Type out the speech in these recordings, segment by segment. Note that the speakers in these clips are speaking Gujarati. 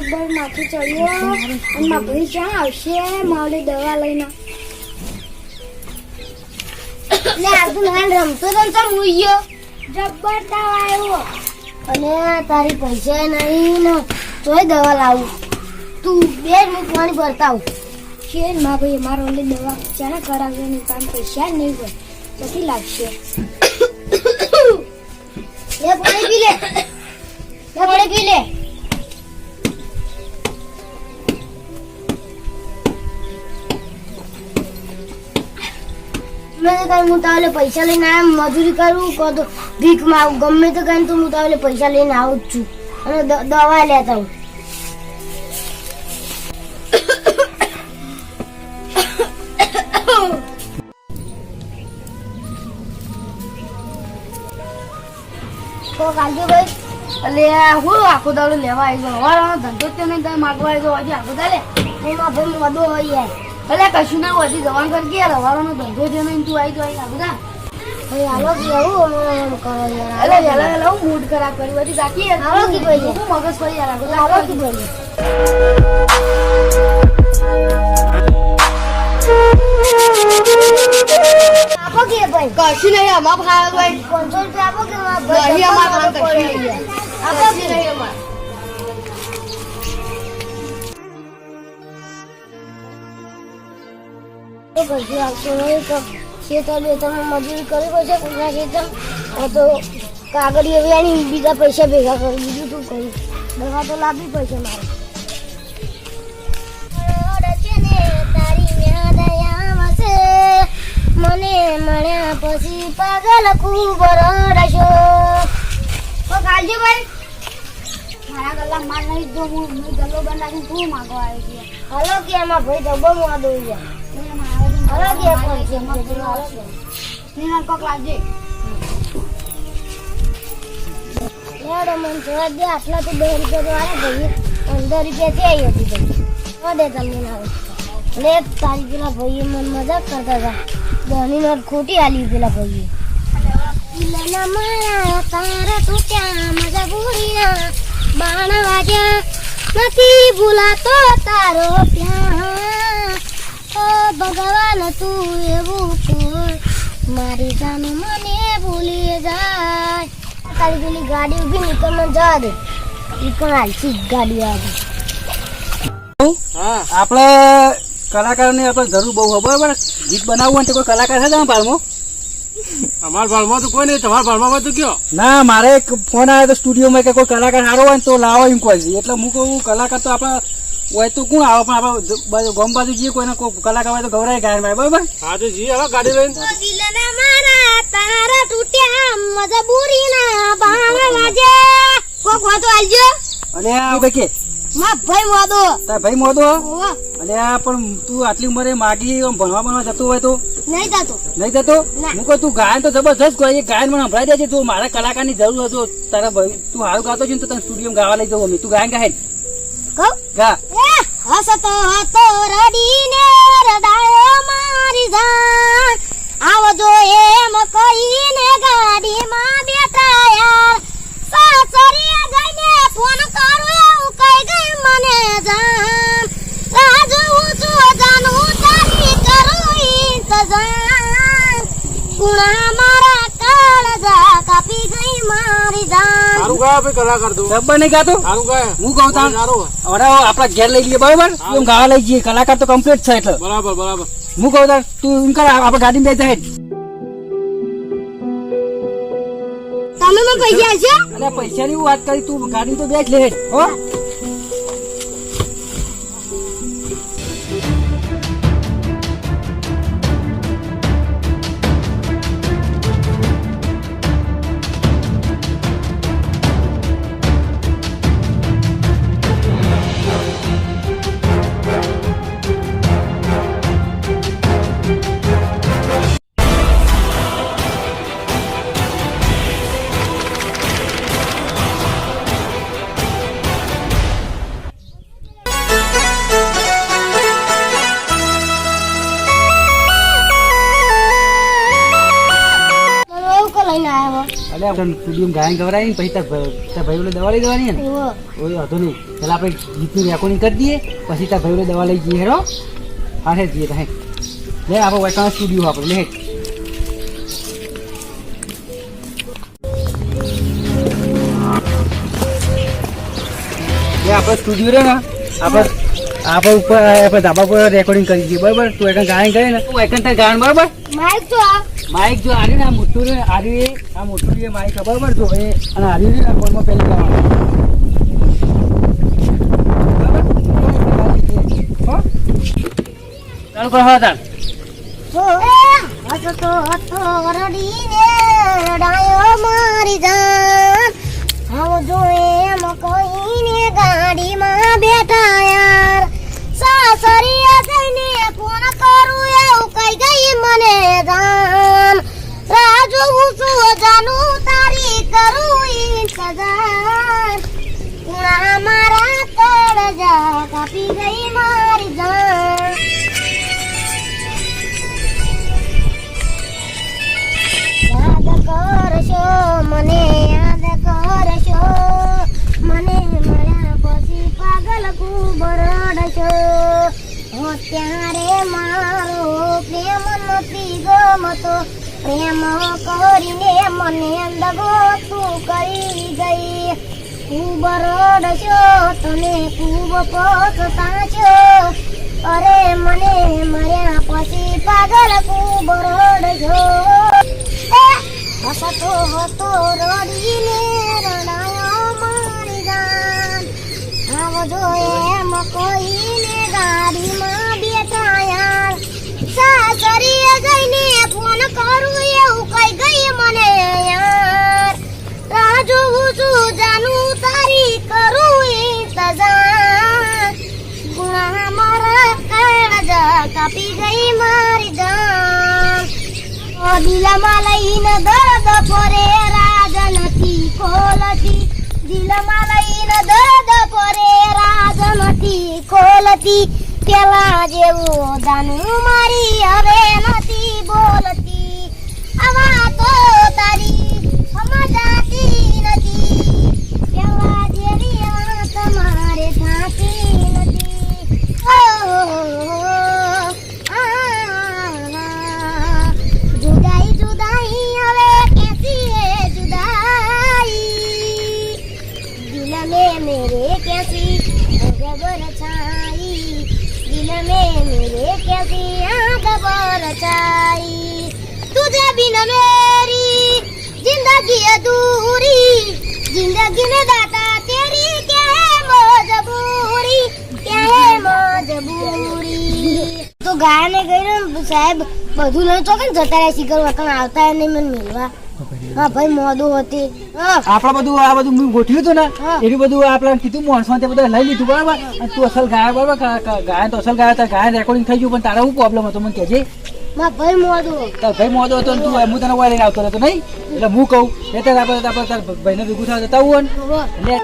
જબ્બર માથું ચડ્યો અને ક્યાં આવશે મારી દવા લઈને. ને લાવું. તું બે હું પાણી ભરતા ને મારો દવા ક્યાં કરાવ્યો નહીં કામ પૈસા નહીં હોય. ક્યાંથી લાગશે. લે, પાણી લે. કઈ, હું તાવલે પૈસા લઈને આવ્યા મજૂરી કરું કહો તો ભીખમાં ગમે તો કઈ તો હું તાવલે પૈસા લઈને આવું જ છું. અને દવા લેતા હું લેવા આવી ગયો. ધંધો જ નહીં માગવા આવી ગયો. હજી આખો દાડે એમાં ભાઈ મોદો હોય યાર. એટલે કશું ના હજી જવાનું કરી ગયા હવારનો ધંધો છે નહીં તું આવી કે આવું વહેલા હું મૂડ ખરાબ કરી બધી બાકી મગજ કરી યાર આપો કે ભાઈ? કશું નહીં અમાર ભાઈ? પાંચસો રૂપિયા આપો કે નહીં અમાર કશું નહીં ગયા. કશું નહીં તો ખેતર મજૂરી કરવી પડશે કોઈના ખેતર તો કાગળીઓ વેણી બીજા પૈસા ભેગા કરું બીજું શું કરું દવા તો લાવવી પડશે મારે. મને મળ્યા પછી પાગલ ખૂબ રડશો. તો કાલજી ભાઈ. મારા ગલ્લા માર નહીં તો હું ગલ્લો બનાવીને તું માગવા આવી છે હલો કે એમાં ભાઈ બહુ મોડું દઉં છે હલો કે પણ છે હલો કે નિર્ણય કોક લાવજે લેવડો મને જોવા દે આટલા તો બે રૂપિયા તો આલે ભાઈ પંદર રૂપિયા થી આવી હતી ભાઈ દે તમને ના લે તારી પેલા ભાઈએ મને મજાક ખોટી આલી પેલા ભાઈએ તારા તૂટ્યા મજા ભૂરિયા બાણ વાગ્યા નથી, ભૂલાતો તારો પ્યાર. ભગવાન તું એવું કોઈ મારી જાન મને ભૂલી જાય. તારી પેલી ગાડી ઊભી નીકળ મને જવા દે. નીકળ જ ગાડી આવે આપણે કલાકારોની આપણે જરૂર બહુ હોય. બરાબર? ગીત બનાવવું હોય તો કોઈ કલાકાર છે તમારા ભાળમાં અમારા ભાળમાં તો કોઈ નહીં. તમારા ભાળમાં તો કયો? ના મારે એક ફોન આવ્યો તો સ્ટુડિયોમાં કે કોઈ કલાકાર સારો હોય ને તો લાવો એમ કોઈ એટલે હું કહું કલાકાર તો આપણે હોય તો કોણ આવે? પણ આપણે ગોમ બાજુ જઈએ કોઈને કોઈ કલાકાર હોય તો ગૌરાય ગાયન ભાઈ બરાબર? હા તો જઈએ હવે ગાડી લઈને. મારા તારા તૂટ્યા મજબૂરી ના બાણ વાજે. કોક વાતો આલજો. અને આ ભાઈ કે? માં ભાઈ મોદો તાર ભાઈ મોદો? અને આ પણ તું આટલી ઉંમરે માગી ભણવા ભણવા જતો હોય તો? નહીં જતો. નહીં જતો. હું કહું તું ગાયન તો જબરજસ્ત કોઈ એ ગાયન મને સંભળાઈ દેજે. તું મારા કલાકારની જરૂર હતો. તારા ભાઈ તું સારું ગાતો છે ને તો તને સ્ટુડિયો ગાવા લઈ જવું અમે. તું ગાયન ગાય. કહું ગા હસતો હતો રડીને રડાયો મારી જાન. આવજો એમ કહીને ગાડીમાં નહીં ગાતો? સારું હું કહું ઘેર લઈ લઈએ બરાબર? એમ ગાવા લઈ જઈએ કલાકાર તો કમ્પ્લીટ છે એટલે. બરાબર બરાબર. હું કહું તાર તું એમ કર આપણે ગાડી બે જાય તમે પૈસા છે અને પૈસાની વાત કરી તું ગાડી તો બે જ લે હો? પછી તાર તાર ભાઈ દવા લઈ દેવાની ને? ઓય વાંધો નહીં. પેલા આપણે ગીતની રેકોર્ડિંગ કરી દઈએ પછી તાર ભાઈ ઓલે દવા લઈ જઈએ હેરો હા હે જઈએ હે લે આપણે વૈકાણા સ્ટુડિયો આપણે લે. સ્ટુડિયો ને આપણે આપણે ઉપર આપણે ધાબા પર રેકોર્ડિંગ કરી દઈએ બરાબર? તું એક ગાયન કરે ને તું તાર ગાયન બરાબર? માઇક તો આ માઇક જો આર્યું ને આ મોટું રે, આર્યું એ, આ મોટું રે માઇક ખબર પડતો એ, અને આર્યું ને ફોનમાં પહેલી જવાનું. હસતો હતો મારી જાન. આવજો એમ કહીને ગાડીમાં બેઠા યાર. સાસરિયા જોઉં તારી કરું ઇંતજાર કુણા મારા કળજા કાપી ગઈ મારી જાન યાદ કરશો, મને યાદ કરશો, મને મળ્યા પછી પાગલ ખૂબ રડશો. હો ત્યારે મારો પ્રેમ નથી ગમતો. પ્રેમ કરીને મને દગો તું કરી ગઈ. ખૂબ રડશો તમે ખૂબ પછતાશો અરે મને મર્યા પછી પાગલ ખૂબ રડશો. હસતો હતો રડીને રડાયો મારી જાન. આવો એમ કાપી ગઈ મારી જાન દિલમાં લઈને દર્દ પરે રાજ નથી ખોલતી. દિલમાં લઈને દર્દ પરે રાજ નથી ખોલતી. પેલા જેવું દાનું મારી હવે નથી બોલતી. આવા તો તારી સમજાતી બચાઈ. તુજે બિન મેરી જિંદગી અધૂરી. જિંદગી ને દાતા તેરી કે મજબૂરી કે મજબૂરી તો ગાયને ગઈ ને સાહેબ બધું લઈ તો કેમ જતા રહ્યા શિખર વકણ આવતા નહીં મને મેળવા હા ભાઈ મોડું હતી. આપણે બધું આ બધું મેં ગોઠવ્યું હતું ને એટલું બધું આપણે કીધું મોણસો તે બધું લઈ લીધું બરાબર? તું અસલ ગાય બરાબર? ગાય તો અસલ ગાય ગાય રેકોર્ડિંગ થઈ ગયું પણ તારા શું પ્રોબ્લેમ હતો મને કહેજે. મારા ભાઈ મોડું તાર ભાઈ મોદો હતો ને તું હું તને વાય લઈને આવતો હતો નહીં. એટલે હું કહું આપણે તાર ભાઈને ભેગું થવા જતા હોય ને.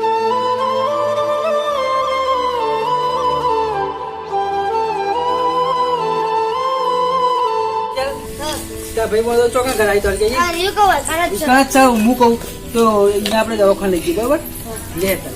ભાઈ મોદો ચોકા ઘર આવી તો જઈએ હા એ કહું હું તો એને આપણે દવાખાને લઈ જઈએ બરાબર? લે તાર.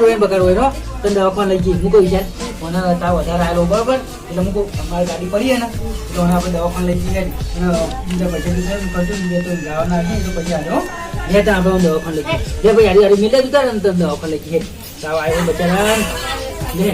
રોય રોય બગાડ હોય તને દવાખાને લઈ જઈએ. હું કહું, યાર, મને તાવ વધારે આવેલો, બરાબર? એટલે હું કહું, અમારી ગાડી પડી ને તો હવે આપણે દવાખાને લઈ જઈએ અને બીજા બીજા કરશું ને તો ગાવાના હશે તો પછી આવ્યો લે તો આપણે દવાખાને લઈ જઈએ. લે ભાઈ, હારી હારી મિલે જતા ને તને દવાખાને લઈ જઈએ. તાવ આવ્યો બચારા લે.